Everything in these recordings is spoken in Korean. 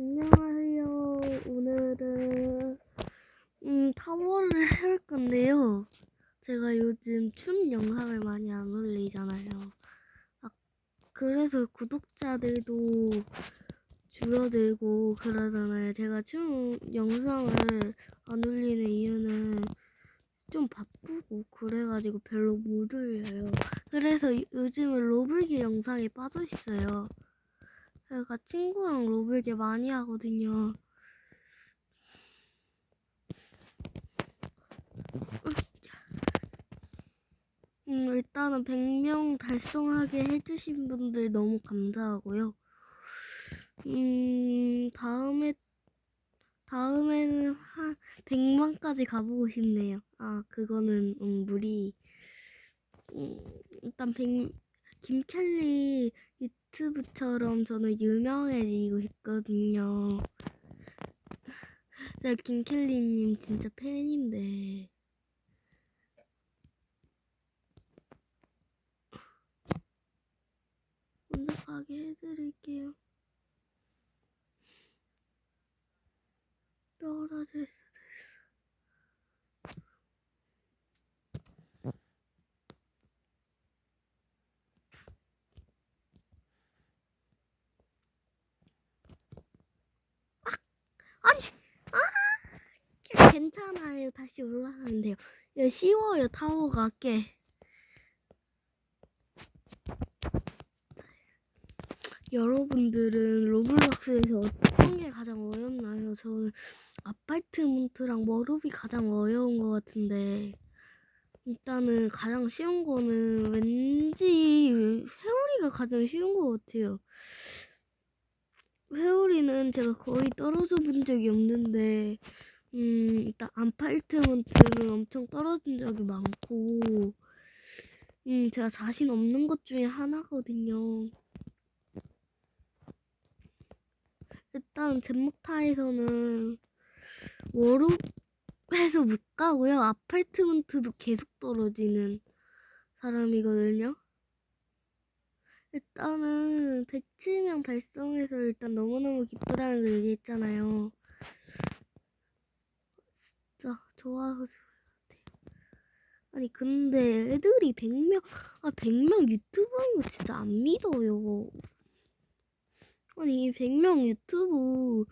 안녕하세요. 오늘은 음, 타워를 해볼 건데요. 제가 요즘 춤 영상을 많이 안 올리잖아요. 아, 그래서 구독자들도 줄어들고 그러잖아요. 제가 춤 영상을 안 올리는 이유는 좀 바쁘고 그래가지고 별로 못 올려요. 그래서 요- 요즘은 로블기 영상에 빠져 있어요. 제가 친구랑 로블게 많이 하거든요. 음, 일단은 100명 달성하게 해주신 분들 너무 감사하고요. 음, 다음에, 다음에는 한 100만까지 가보고 싶네요. 아, 그거는, 음, 무리. 음, 일단 100, 김켈리 유튜브처럼 저는 유명해지고 싶거든요. 제가 김켈리님 진짜 팬인데. 먼저 가게 해드릴게요. 떨어질 수도 있어. 아니, 아, 괜찮아요. 다시 올라가면 돼요. 이거 쉬워요. 타워가 꽤. 여러분들은 로블록스에서 어떤 게 가장 어렵나요? 저는 아파트먼트랑 머루비 가장 어려운 것 같은데 일단은 가장 쉬운 거는 왠지 회오리가 가장 쉬운 것 같아요. 회오리는 제가 거의 떨어져 본 적이 없는데 음 일단 아파트먼트는 엄청 떨어진 적이 많고 음 제가 자신 없는 것 중에 하나거든요. 일단 젠목타에서는 워룹에서 못 가고요. 아파트먼트도 계속 떨어지는 사람이거든요. 일단은 107명 달성해서 일단 너무너무 기쁘다는 걸 얘기했잖아요. 진짜 좋아서. 아니 근데 애들이 100명 아 100명 유튜버인 거 진짜 안 믿어요. 아니 100명 유튜브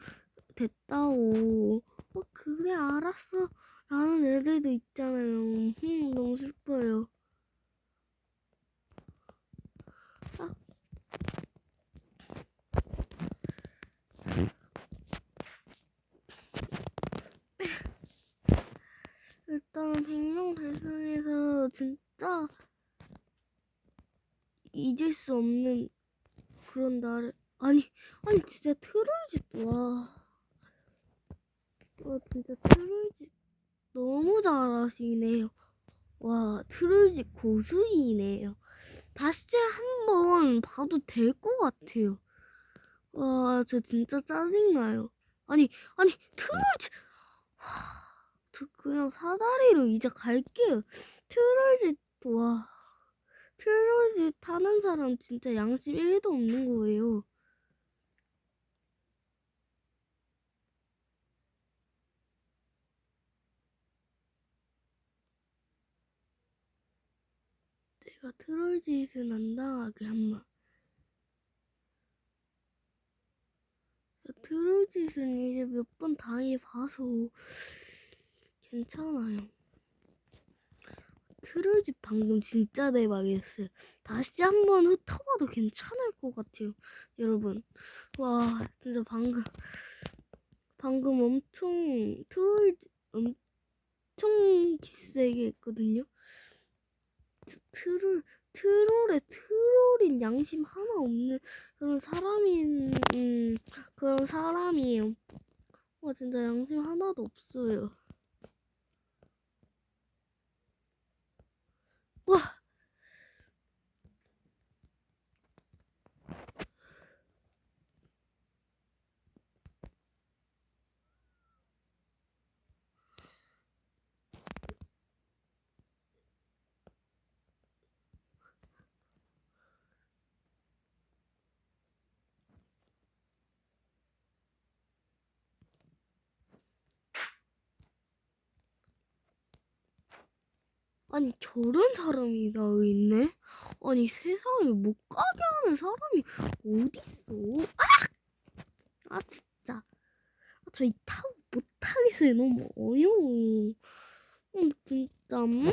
됐다고 어 그래 알았어 라는 애들도 있잖아요 흠 너무 슬퍼요 아. 일단은 100명 달성해서 진짜 잊을 수 없는 그런 날을 아니 아니 진짜 트롤짓 와. 와 진짜 트롤짓 너무 잘하시네요. 와 트롤짓 고수이네요. 다시 한번 봐도 될 것 같아요. 와 저 진짜 짜증나요. 아니 아니 트롤짓 와, 저 그냥 사다리로 이제 갈게요. 트롤짓 와 트롤짓 하는 사람 진짜 양심 1도 없는 거예요. 내가 트롤짓은 안 당하게 한번. 트롤짓은 이제 몇 번 당해봐서 괜찮아요. 트롤짓 방금 진짜 대박이었어요. 다시 한번 흩어봐도 괜찮을 것 같아요. 여러분. 와, 진짜 방금, 방금 엄청 트롤짓, 엄청 기세게 했거든요. 트- 트롤 트롤에 트롤인 양심 하나 없는 그런 사람인 음, 그런 사람이에요. 와 진짜 양심 하나도 없어요. 와 아니 저런 사람이 다 있네? 아니 세상에 못 가게 하는 사람이 어딨어? 아! 아 진짜 아, 저이 타워 못하겠어요 너무 어려워 음, 진짜 음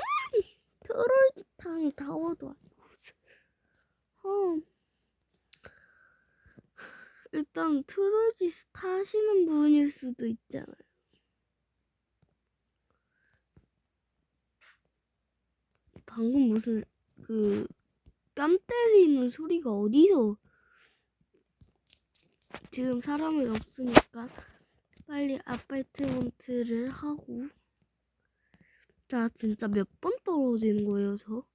하는 타워도 아니고 어. 일단 트롤짓 타시는 분일 수도 있잖아요 방금 무슨 그 뺨 때리는 소리가 어디서? 지금 사람이 없으니까 빨리 아파트먼트를 하고. 자 진짜 몇 번 떨어지는 거예요 저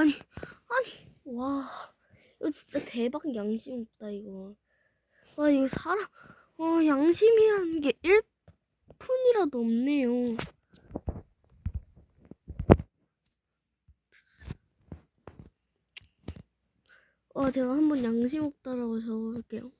아니 아니. 와 이거 진짜 대박 양심 없다 이거. 와 이거 사람 와 양심이라는 게 1푼이라도 없네요. 와 제가 한번 양심 없다라고 적어볼게요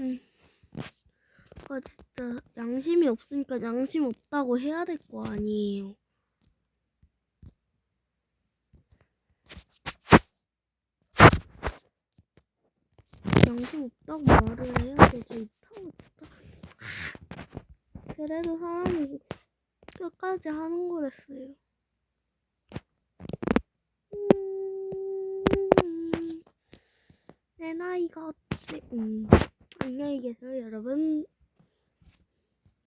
음. 아 진짜 양심이 없으니까 양심 없다고 해야 될 거 아니에요. 양심 없다고 말을 해야죠. 저 이타고 진짜. 그래도 사람이 끝까지 하는 거랬어요. 음, 내 나이가 어때? 음. 안녕히 계세요, 여러분.